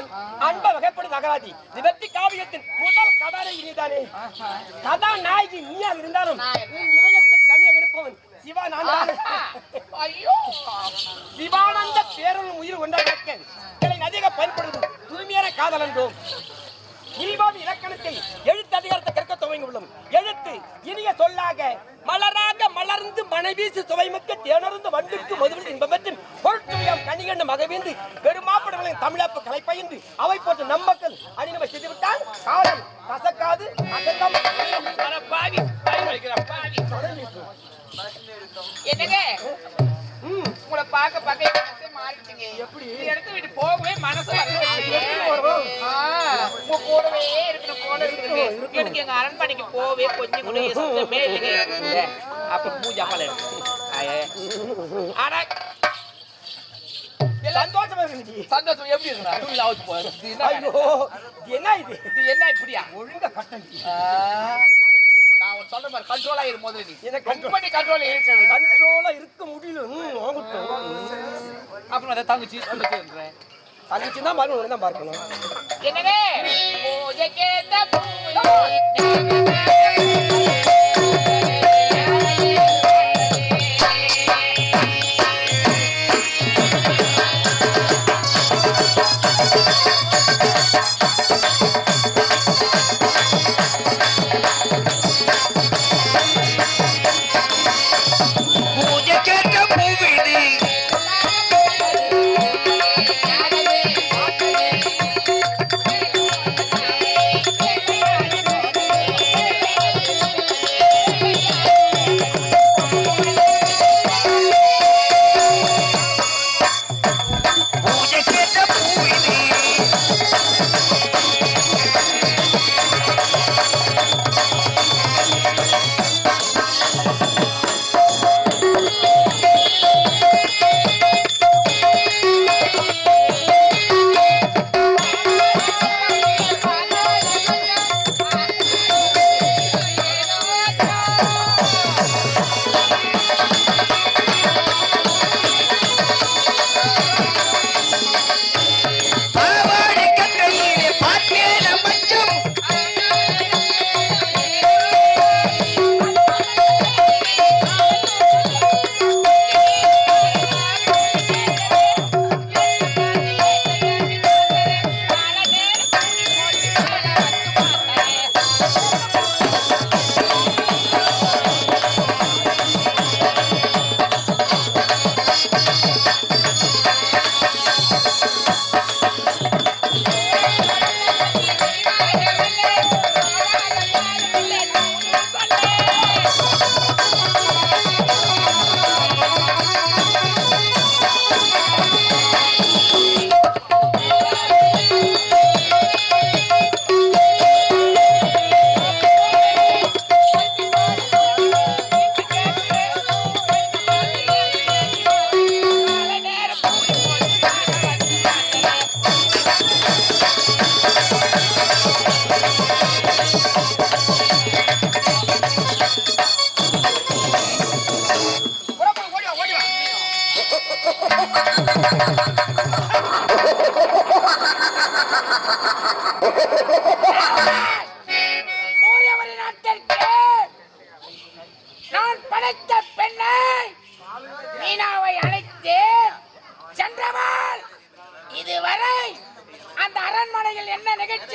தான் அன்ப வகைப்படும் இது வெற்றி காவியத்தின் முதல் கதாநாயகி நீதானே கதாநாயகி நீயாக இருந்தாலும் உன் இதயத்தில் கனியாக இருப்பவன் சிவா நான் தான். ஐயோ. சிவானந்த பேரல் உயிர் இதை அதிக பயன்படுத்தும் தூய்மையான காதல் என்றோம் இல்வாவி இலக்கணத்தை எழுத்து அதிகாரத்தை உள்ளோம் எழுத்து இனிய சொல்லாக மலராக மலர்ந்து மனைவீசு சுவைமிக்க தேனருந்து வண்டுக்கு மதுவில் இன்பமற்றின் பொருட்சுயம் கனிகண்டு மகவேந்து பெருமாப்படங்களின் தமிழாப்பு கலை பயின்று அவை போன்ற நம்பக்கள் அணிநமை செய்துவிட்டால் காலம் கசக்காது பாவி என்னங்க? உங்களை பார்க்க பார்க்க மாறிடுச்சுங்க. எப்படி? இடத்த விட்டு போகவே மனசு உங்க கூடவே இருக்கணும் போல இருக்குங்க எனக்கு எங்க அரண்மனைக்கு போவே கொஞ்சம் கூட இஷ்டமே இல்லைங்க. அப்ப பூஜா பால ஆனா சந்தோஷமா இருந்துச்சு சந்தோஷம் எப்படி டூவில் இது என்ன இது என்ன இது? இது என்ன இப்படியா? ஒழுங்கா கட்டணி ஆ, நான் சொல்ற மாதிரி கண்ட்ரோலா இரு முதல்ல நீ. control? கம்பெனி கண்ட்ரோல் இருக்கிறது கண்ட்ரோலா இருக்க. முடியல. ம், வாங்கட்டும் அப்புறம் அதை தங்கச்சி தங்கச்சி தான் மறுபடியும் தான் பார்க்கணும். என்னங்க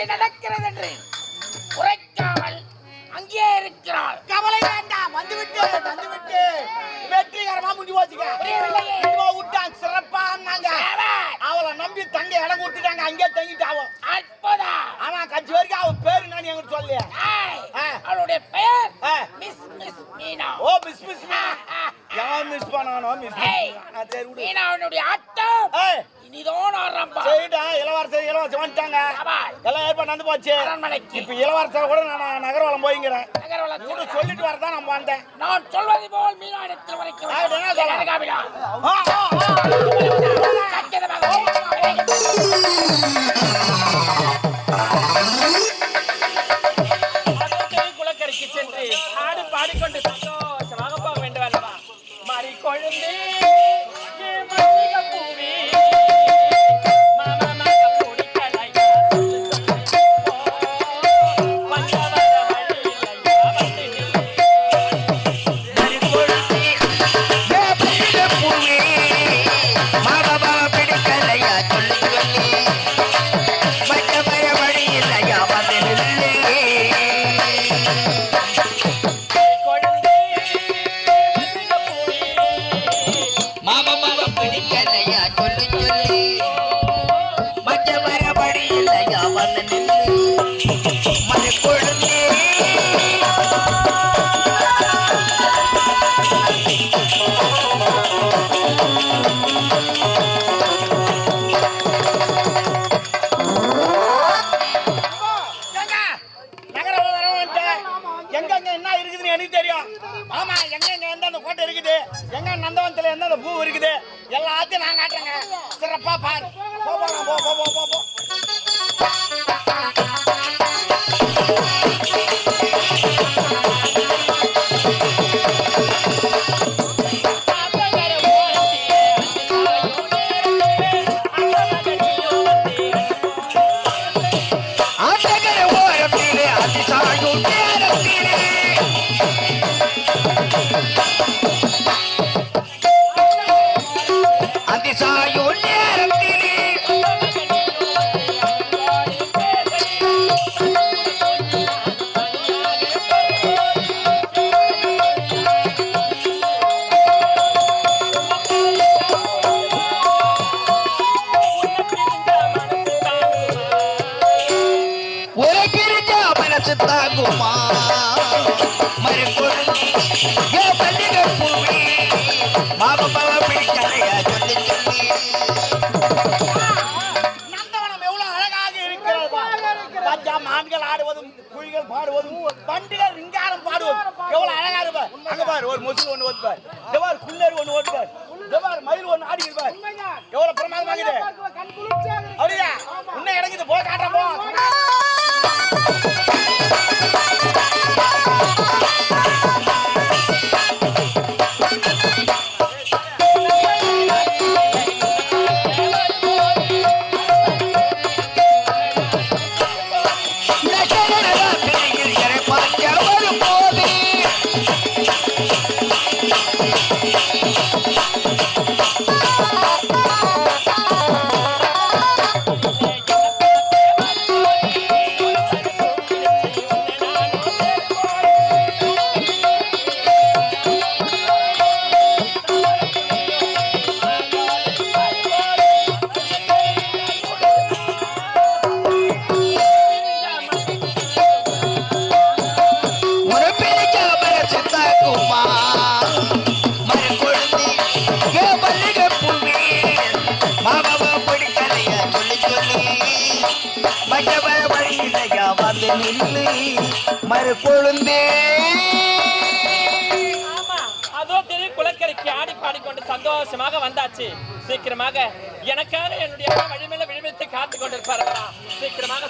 நடக்கிறது என்று உரைக்காமல் அங்கே இருக்கிறாள். கவலை வேண்டாம் வந்துவிட்டு வந்துவிட்டு. வெற்றிகரமா விட்டான் சிறப்பா. இருந்தாங்க அவள் நம்பி தங்க இடம் கொடுத்துட்டாங்க அங்கே தங்கிட்டு அவன் அற்புதம் ஆனா கட்சி வரைக்கும் அவன் பேரு நான் ஆய், ஆ. அவளுடைய பெயர். Miss miss Meena. ஓ மிஸ் மிஸ் ஆ, யார் மிஸ் பண்ணானோ மிஸ். சரி விடு. மீனாவுடைய நடந்து போச்சு அரண்மனைக்கு. இப்ப இளவரசர் கூட நான் நகர்வலம் போய்ங்கிறேன். இவனு சொல்லிட்டு வரதான் நம்ம வந்தேன். நான் சொல்வது போல் மீனாடத்தில் வரைக்கும் என்ன சொல்லலாம்? மான்கள் ஆடுவதும் குழிகள் பாடுவதும் பண்டிகர் ரிங்காரம் பாடுவதும் எவ்வளவு அழகா இருப்பார் அங்க பாரு ஒரு முசுல் ஒண்ணு ஓட்டு பார் இந்த பாரு குள்ளர் ஒண்ணு ஓட்டு பார் இந்த பாரு மயில் ஒண்ணு ஆடி இருப்பார் எவ்வளவு பிரமாதமாக இது அப்படியா இன்னும் இது போய் காட்டுறேன் மறுக்கொழுந்தே ஆமா அதோ திரு குளக்கரைக்கு ஆடி பாடிக்கொண்டு சந்தோஷமாக வந்தாச்சு. சீக்கிரமாக எனக்காக என்னுடைய அம்மா வழிமேல விழிவித்து காத்து கொண்டிருப்பார்களா? சீக்கிரமாக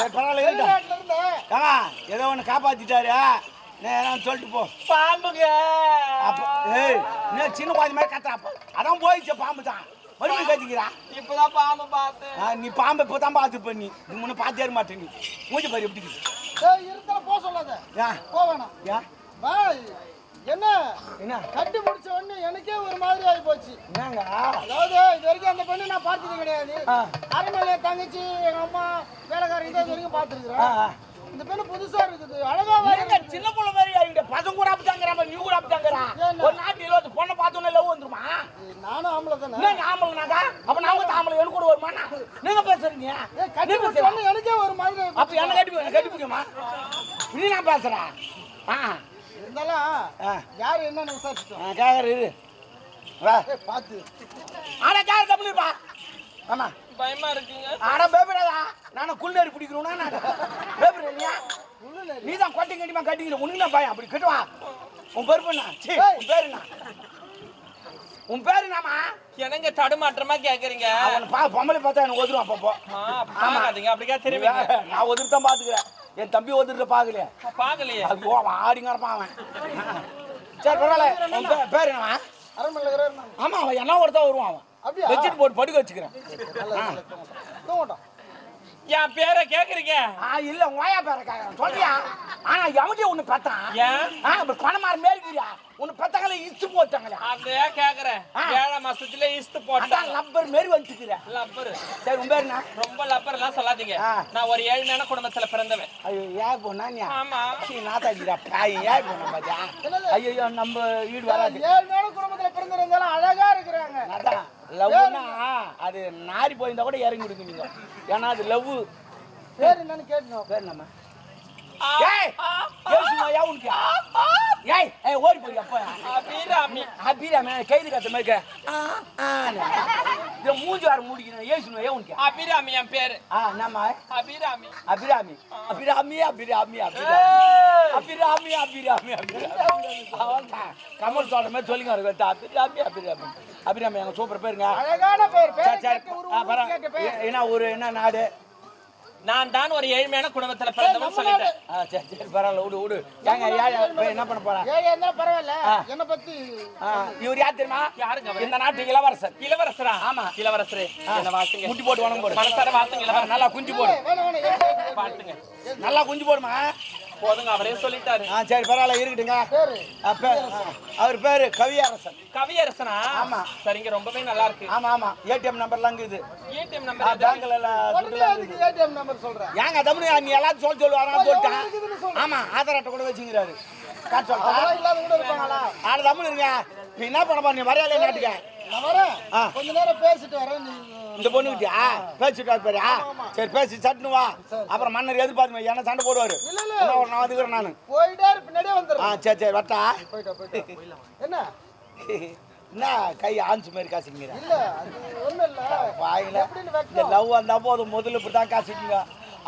சரி பரவாயில்ல ஏதோ ஒன்று காப்பாத்திட்டாரு. சொல்லிட்டு போ. பாம்புங்க. அப்ப ஏய் நீ சின்ன குழந்தை மாதிரி கத்துறாப்ப அதான் போயிடுச்சு பாம்பு தான். மறுபடியும் கத்திக்கிறா. இப்பதான் பாம்பு பார்த்தேன். நீ பாம்பை இப்போ தான் பார்த்து பண்ணி நீ முன்ன பார்த்தே மாட்டேன் நீ. மூஞ்சி பாரு எப்படி இருக்குது. டேய் இருந்தாலும் போக சொல்லாத. ஏன் போக வேணாம். ஏன் வா என்ன? என்ன? கட்டி முடிச்ச உடனே எனக்கே ஒரு மாதிரி ஆகி போச்சு என்னங்க? அதாவது இது வரைக்கும் அந்த பெண்ணு நான் பார்த்தது கிடையாது. அரண்மனை தங்கச்சி எங்க அம்மா வேலைக்காரங்க தான் இது வரைக்கும் பார்த்துருக்குறேன். இந்த பெண்ணு புதுசா இருக்குது. அழகா என்னங்க சின்ன புள்ள மாதிரி ஆகிட்ட பசங்க கூட அப்படித்தாங்கிறா நீ கூட அப்படித்தாங்கிறா ஏன்னா? ஒரு நாட்டு இருபது பொண்ணை பார்த்தோன்னே லவ் வந்துருமா? நானும் ஆம்பளை தானே? என்ன ஆம்பளைனாக்கா? அப்ப நான் வந்து ஆம்பளை எனக்கு கூட வருமா நீங்க பேசுறீங்க? கட்டி நீ முடிச்ச பேசுற. உடனே எனக்கே ஒரு மாதிரி அப்ப. என்ன கட்டி கட்டி பிடிக்குமா நீ நான் பேசுறேன் ஆ. இருந்தாலும் ஆ. யாரு என்னன்னு விசாரிச்சிட்டோம். ஆ, கேக்குற இரு. வா. பார்த்து ஆனா கேர் தப்பு இருப்பா ஆமா. பயமா இருக்குங்க. ஆனா பேபிடாதா நானும் குள்ளேறி பிடிக்கணும்னா நான் பேபிடா உள்ளே நீ தான் கொட்டை கட்டிமா கட்டிக்கிற? உனக்கு தான் பயம். அப்படி கட்டுவா. உன் பேர் பண்ணா சீ உன் பேர் என்ன? உன் பேர் என்னம்மா? என்னங்க தடுமாற்றமா கேக்குறீங்க? அவனை பா பொம்பளை பார்த்தா எனக்கு ஒதுரும் அப்பப்போ ஆ, பார்க்காதீங்க அப்படிக்கா திரும்பி நான் ஒதுரு தான் பாத்துக்கிறேன். என் தம்பி ஒதுருல பாக்கலையே. பாக்கலையே. அது போ அவன் ஆடிங்க இருப்பான் அவன். சரி பரவாயில்ல. உன் பே- பேர் என்னவா? அரண்மனையில் இருக்கிறாரு நான். ஆமா அவன் என்ன ஒருத்தன் வருவான் அவன். அப்படியா? வச்சுட்டு போட்டு படுக்க வச்சுக்கிறேன். தூங்கட்டும். என் பேரை கேக்குறீங்க? ஆ இல்ல உன் வாயா பேர கேக்குறேன். சொல்றியா? ஆனா எவன்டி ஒண்ணு பத்தான் ஏன்? இப்ப பணமார் மேற்கிறியா ஒண்ணு பத்தங்களே இச்சு போட்டாங்களே? அதே கேக்குறேன். ஆ. ஏழை மாசத்துல இஸ்து போட்டாங்க. லப்பர் மாரி வந்துக்கிற லப்பர். சரி உன் பேர் என்ன? ரொம்ப லப்பர் எல்லாம் சொல்லாதீங்க. ஆ. நான் ஒரு ஏழ்மையான குடும்பத்துல பிறந்தவன். ஐயோ ஏன் போனா நீ ஆமா. சீ நாத்தாடிடா பாய் ஏன் போனா பாத்தியா ஐயோ நம்ம வீடு வராது ஏழு நாள் குடும்பத்துல பிறந்திருந்தாலும் அழகா இருக்கிறாங்க. அதான் லவ்னா அது நாரி போயிருந்தா கூட இறங்கி விடுங்க நீங்க. ஏன்னா அது லவ். பேர் என்னன்னு கேட்டணும் பேர் நம்ம ஏய் ஏசுமா யா உனக்கு? ஏய் ஏய் ஓடி போய். அப்பா அபிராமி அபிராமி கைது கத்த மாதிரி இந்த மூஞ்சி வார மூடிக்கணும் ஏசுமா யா உனக்கு? அபிராமி என் பேரு. ஆ நாமா அபிராமி. அபிராமி. அபிராமி அபிராமி அபிராமி. அபிராமி அபிராமி கமல் சொல்ற மாதிரி சொல்லிங்க இருக்கு அபிராமி அபிராமி. அபிராமி எங்க சூப்பர் பேருங்க. அழகான பேர் ஏன்னா ஒரு என்ன நாடு? நான் தான் ஒரு ஏழ்மையான குடும்பத்தில் பிறந்தவன் சொல்லிட்டேன் சரி பரவாயில்ல விடு விடு ஏங்க ஏன் இப்ப என்ன பண்ண போறா? ஏழு இருந்தா பரவாயில்ல. என்னை பத்தி இவர் யார் தெரியுமா? யாருங்க? இந்த நாட்டு இளவரசர். இளவரசரா? ஆமா. இளவரசரே. என்ன வாழ்த்துங்க முட்டி போட்டு வணங்க போடு. மனசார ஆ, இளவரசர். நல்லா குஞ்சு போடு. வாழ்த்துங்க நல்லா குஞ்சு போடுமா? போதுங்க அவரே சொல்லிட்டாரு. ஆ சரி பரவாயில்ல இருக்கட்டுங்க. அவர் பேரு கவியரசன். கவியரசனா? ஆமா. சரிங்க ரொம்பவே நல்லா இருக்கு. ஆமா ஆமா. ஏடிஎம் நம்பர்லாம் இருக்குது ஏடிஎம் நம்பர் பேங்க்ல. ஏடிஎம் நம்பர் சொல்றேன் ஏங்க தமிழ் நீ எல்லாத்தையும் சொல்ல சொல்லுவாங்க சொல்லிட்டேன். ஆமா ஆதார் அட்டை கூட இருப்பாங்களா? ஆடு தமிழ் இருங்க நீ என்ன பண்ண போற? நீ வரையாலே நாட்டுக்க நான் வரேன். கொஞ்ச நேரம் பேசிட்டு வரேன் இந்த பொண்ணுக்கிட்டியா பேசிட்டு வா பாரு. சரி பேசி சட்டுனு வா. அப்புறம் மன்னர் எதிர்பார்த்து என்ன சண்டை போடுவாரு? ஒரு நான் வந்துக்கிறேன் நானு. போயிட்டே ஆ சரி சரி வட்டா என்ன? என்ன கை ஆஞ்சு மாதிரி வாயில. வைக்கும் லவ் வந்தா போதும். முதல்ல இப்படி தான்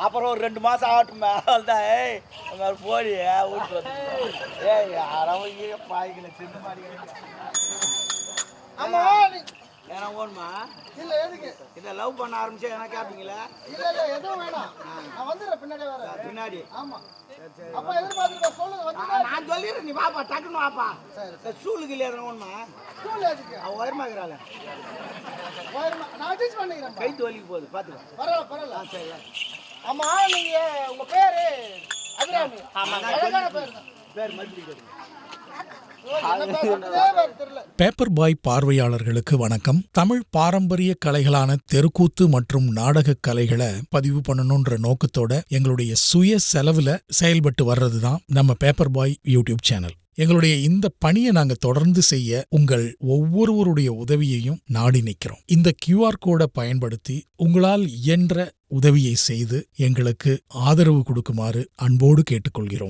அப்புறம் ஒரு ரெண்டு மாசம் ஆகட்டும் தான் ஏய் உங்க போடி வீட்டு வந்து ஏய் யாராவது பாய்க்கல சின்ன மாதிரி ஆமா நீ- ஏன்னா ஓணுமா இல்ல எதுக்கு? இதை லவ் பண்ண ஆரம்பிச்சா என்ன கேட்பீங்களா இல்ல இல்ல எதுவும் வேணாம். நான் வந்துடுறேன் பின்னாடியே வரேன். பின்னாடி. ஆமா. அப்ப எதிர்பார்த்துட்டு சொல்லுங்க ஆ, வந்து நான் சொல்லிடுறேன் நீ வாப்பா டக்குன்னு வாப்பா. சரி சூளுக்கு இல்லையா ஓணுமா ஸ்கூல் எதுக்கு? அவ உயரமாக்குறாள் போயிருமா நான் அட்ஜஸ்ட் பண்ணிக்கிறேன் போகுது பார்த்துக்கோ பரவாயில்ல பரவாயில்ல. ஆமா நீங்க உங்க பேரு? அபிராமி. ஆமா. அழகான பேர் பேர் பேப்பர் பாய் பார்வையாளர்களுக்கு வணக்கம். தமிழ் பாரம்பரிய கலைகளான தெருக்கூத்து மற்றும் நாடக கலைகளை பதிவு பண்ணணுன்ற நோக்கத்தோட எங்களுடைய சுய செலவுல செயல்பட்டு வர்றது தான் நம்ம பேப்பர் பாய் யூடியூப் சேனல் எங்களுடைய இந்த பணியை நாங்க தொடர்ந்து செய்ய உங்கள் ஒவ்வொருவருடைய உதவியையும் நாடி நிற்கிறோம் இந்த கியூஆர் கோடை பயன்படுத்தி உங்களால் இயன்ற உதவியை செய்து எங்களுக்கு ஆதரவு கொடுக்குமாறு அன்போடு கேட்டுக்கொள்கிறோம்.